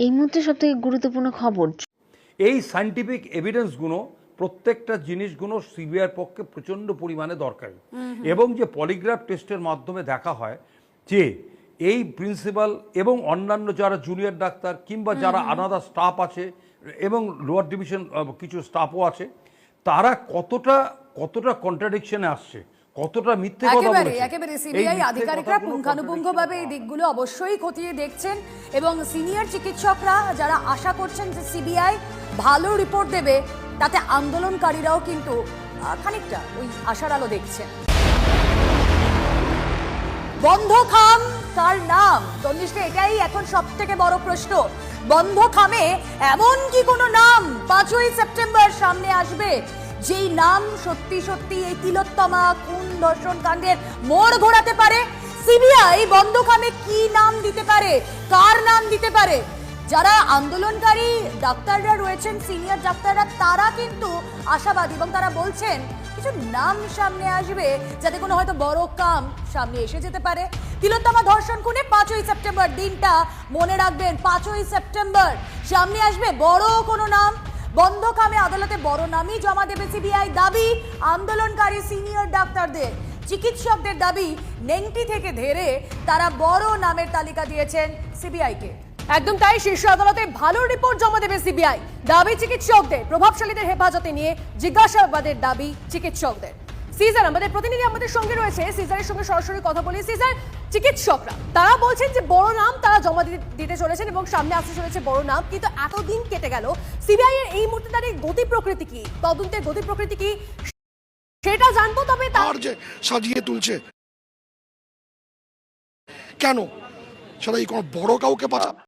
এই মুহূর্তে সব থেকে গুরুত্বপূর্ণ খবর। এই সায়েন্টিফিক এভিডেন্সগুলো প্রত্যেকটা জিনিসগুলো সিবিআইয়ের পক্ষে প্রচণ্ড পরিমাণে দরকারি। এবং যে পলিগ্রাফ টেস্টের মাধ্যমে দেখা হয় যে এই প্রিন্সিপাল এবং অন্যান্য যারা জুনিয়র ডাক্তার কিংবা যারা আলাদা স্টাফ আছে এবং লোয়ার ডিভিশন কিছু স্টাফও আছে তারা কতটা কতটা কন্ট্রাডিকশনে আসছে কতটা মিথ্যে কথা একেবারে একেবারে সিবিআই আধিকারিকরা পুঙ্খানুপুঙ্খভাবে এই দিকগুলো অবশ্যই খতিয়ে দেখছেন এবং সিনিয়র চিকিৎসকরা যারা আশা করছেন যে সিবিআই ভালো রিপোর্ট দেবে তাতে আন্দোলনকারীরাও কিন্তু খানিকটা ওই আশার আলো দেখছেন। বন্ধ খাম তার নাম। তন্নিষ্কে এটাই এখন সব থেকে বড় প্রশ্ন। বন্ধ খামে এমন কি কোনো নাম? পাঁচই সেপ্টেম্বর সামনে আসবে। যেই নাম সত্যি সত্যি এই তিলোত্তমা খুন ধর্ষণ কাণ্ডের মোড় ঘোরাতে পারে? সিবিআই বন্ধ খামে কি নাম দিতে পারে? কার নাম দিতে পারে? যারা আন্দোলনকারী ডাক্তাররা রয়েছেন, সিনিয়র ডাক্তাররা, তারা কিন্তু আশাবাদী এবং তারা বলছেন, কিছু নাম সামনে আসবে যাতে কোনো হয়তো বড় কাম সামনে এসে যেতে পারে। তিলোত্তমা ধর্ষণ খুনে পাঁচই সেপ্টেম্বর দিনটা মনে রাখবেন, পাঁচই সেপ্টেম্বর। সামনে আসবে বড় কোনো নাম। বন্ধ কামে আদালতে বড় নামই জমা দেবে সিবিআই দাবি। আন্দোলনকারী সিনিয়র ডাক্তারদের। চিকিৎসকদের দাবি, নেংটি থেকে ধেরে তারা বড় নামের তালিকা দিয়েছেন সিবিআইকে। একদম তাই শীর্ষ আদালতে ভালো রিপোর্ট জমা দেবে সিবিআই। দাবি চিকিৎসকদের, প্রভাবশালীদের হেফাজতে নিয়ে জিজ্ঞাসাবাদের দাবি চিকিৎসকদের। সিজার, আমাদের প্রতিনিধি আমাদের সঙ্গে রয়েছে। সিজারের সঙ্গে সরাসরি কথা বলি। সিজার চিকিৎসকরা। তারা বলছেন যে বড় নাম তারা জমা দিতে- চলেছেন এবং সামনে আসতে চলেছে বড় নাম, কিন্তু এতদিন কেটে গেল। সিবিআই এর এই মুহূর্তে তার গতি প্রকৃতি কি? তদন্তের গতি প্রকৃতি কি? সেটা জানব, তবে তার যে সাজিয়ে তুলছে। কেন? সেটা এই কোনো বড় কাউকে পাচা